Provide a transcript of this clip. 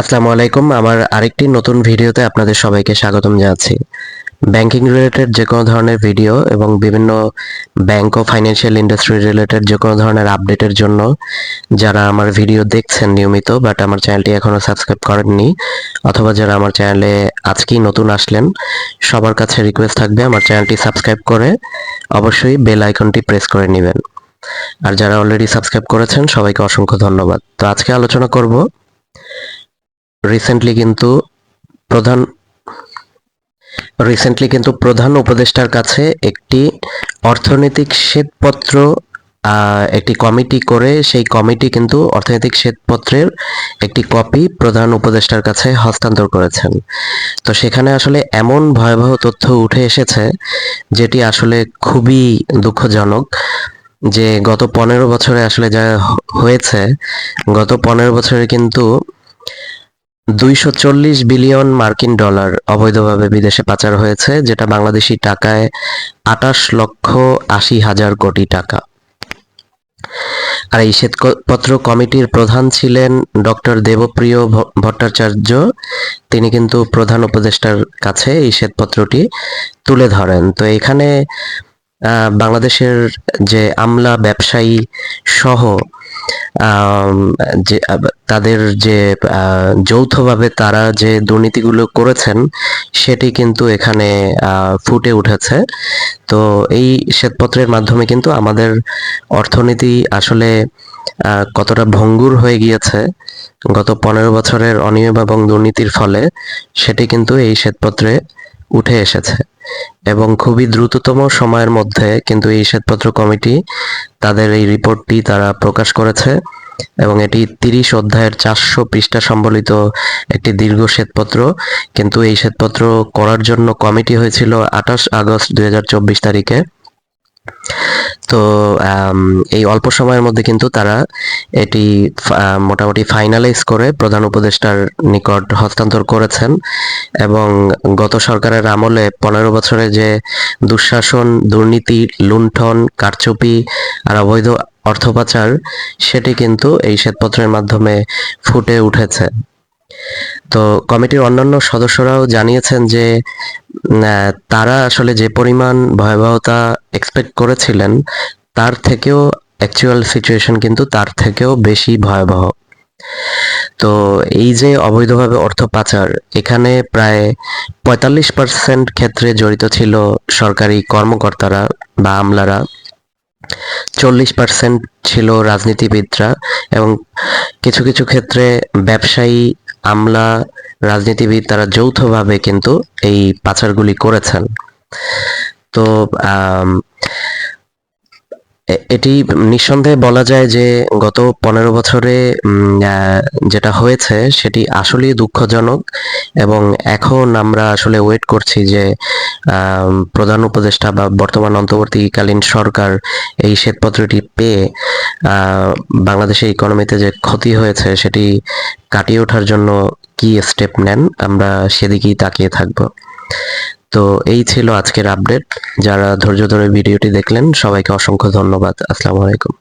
আসসালামু আলাইকুম। আমার আরেকটি নতুন ভিডিওতে আপনাদের সবাইকে স্বাগতম জানাচ্ছি। ব্যাংকিং রিলেটেড যে কোনো ধরনের ভিডিও এবং বিভিন্ন ব্যাংক ও ফাইন্যান্সিয়াল ইন্ডাস্ট্রি রিলেটেড যে কোনো ধরনের আপডেটের জন্য যারা আমার ভিডিও দেখছেন নিয়মিত বাট আমার চ্যানেলটি এখনও সাবস্ক্রাইব করেননি অথবা যারা আমার চ্যানেলে আজকেই নতুন আসলেন, সবার কাছে রিকোয়েস্ট থাকবে আমার চ্যানেলটি সাবস্ক্রাইব করে অবশ্যই বেল আইকনটি প্রেস করে নেবেন। আর যারা অলরেডি সাবস্ক্রাইব করেছেন, সবাইকে অসংখ্য ধন্যবাদ। তো আজকে আলোচনা করব রিসেন্টলি কিন্তু প্রধান রিসেন্টলি কিন্তু প্রধান উপদেষ্টার কাছে একটি অর্থনৈতিক শ্বেতপত্র একটি কমিটি করে সেই কমিটি কিন্তু অর্থনৈতিক শ্বেতপত্রের একটি কপি প্রধান উপদেষ্টার কাছে হস্তান্তর করেছেন। তো সেখানে আসলে এমন ভয়াবহ তথ্য উঠে এসেছে যেটি আসলে খুবই দুঃখজনক যে গত পনেরো বছরে আসলে যা হয়েছে, গত পনেরো বছরে কিন্তু দুইশো চল্লিশ বিলিয়ন মার্কিন ডলার অবৈধভাবে বিদেশে পাচার হয়েছে, যেটা বাংলাদেশি টাকায় আটাশ লক্ষ আশি হাজার কোটি টাকা। আর এই শ্বেতপত্র কমিটির প্রধান ছিলেন ডক্টর দেবপ্রিয় ভট্টাচার্য। তিনি কিন্তু প্রধান উপদেষ্টার কাছে এই শ্বেতপত্রটি তুলে ধরেন। তো এখানে বাংলাদেশের যে আমলা ব্যবসায়ী সহ যে তাদের যে যৌথভাবে তারা যে দুর্নীতিগুলো করেছেন, সেটি কিন্তু এখানে ফুটে উঠেছে। তো এই শ্বেতপত্রের মাধ্যমে কিন্তু আমাদের অর্থনীতি আসলে কতটা ভঙ্গুর হয়ে গিয়েছে, গত পনেরো বছরের অনিয়ম এবং দুর্নীতির ফলে, সেটি কিন্তু এই শ্বেতপত্রে উঠে এসেছে এবং খুবই দ্রুততম সময়ের মধ্যে কিন্তু এই শ্বেতপত্র কমিটি তাদের এই রিপোর্টটি তারা প্রকাশ করেছে এবং এটি তিরিশ অধ্যায়ের চারশো পৃষ্ঠা সম্বলিত একটি দীর্ঘ শ্বেতপত্র। কিন্তু এই শ্বেতপত্র করার জন্য কমিটি হয়েছিল আঠাশ আগস্ট দুই হাজার চব্বিশ তারিখে। তো এই অল্প সময়ের মধ্যে কিন্তু তারা এটি মোটামুটি ফাইনালাইজ করে প্রধান উপদেষ্টার নিকট হস্তান্তর করেছেন এবং গত সরকারের আমলে পনেরো বছরে যে দুঃশাসন, দুর্নীতি, লুণ্ঠন, কারচুপি আর অবৈধ অর্থ পাচার, সেটি কিন্তু এই শ্বেতপত্রের মাধ্যমে ফুটে উঠেছে। তো কমিটির অন্যান্য সদস্যরাও জানিয়েছেন যে তারা আসলে যে পরিমাণ ভয়াবহতা এক্সপেক্ট করেছিলেন, তার থেকেও অ্যাকচুয়াল সিচুয়েশন কিন্তু তার থেকেও বেশি ভয়াবহ। তো এই যে অবৈধভাবে অর্থ পাচার, এখানে প্রায় পঁয়তাল্লিশ পার্সেন্ট ক্ষেত্রে জড়িত ছিল সরকারি কর্মকর্তারা বা আমলারা, চল্লিশ পার্সেন্ট ছিল রাজনীতিবিদরা এবং কিছু কিছু ক্ষেত্রে ব্যবসায়ী আমলা রাজনীতিবিদ তারা যৌথভাবে কিন্তু এই পাচারগুলি করেছেন। তো এটি নিঃসন্দেহে বলা যায় যে গত পনেরো বছরে যেটা হয়েছে সেটি আসলেই দুঃখজনক এবং এখন আমরা আসলে ওয়েট করছি যে প্রধান উপদেষ্টা বা বর্তমান অন্তর্বর্তীকালীন সরকার এই শ্বেতপত্রটি পেয়ে বাংলাদেশের ইকোনমিতে যে ক্ষতি হয়েছে সেটি কাটিয়ে ওঠার জন্য কি স্টেপ নেন, আমরা সেদিকেই তাকিয়ে থাকব। তো এই ছিল আজকের আপডেট যারা ধৈর্য ধরে ভিডিওটি দেখলেন, সবাইকে অসংখ্য ধন্যবাদ। আসসালামু আলাইকুম।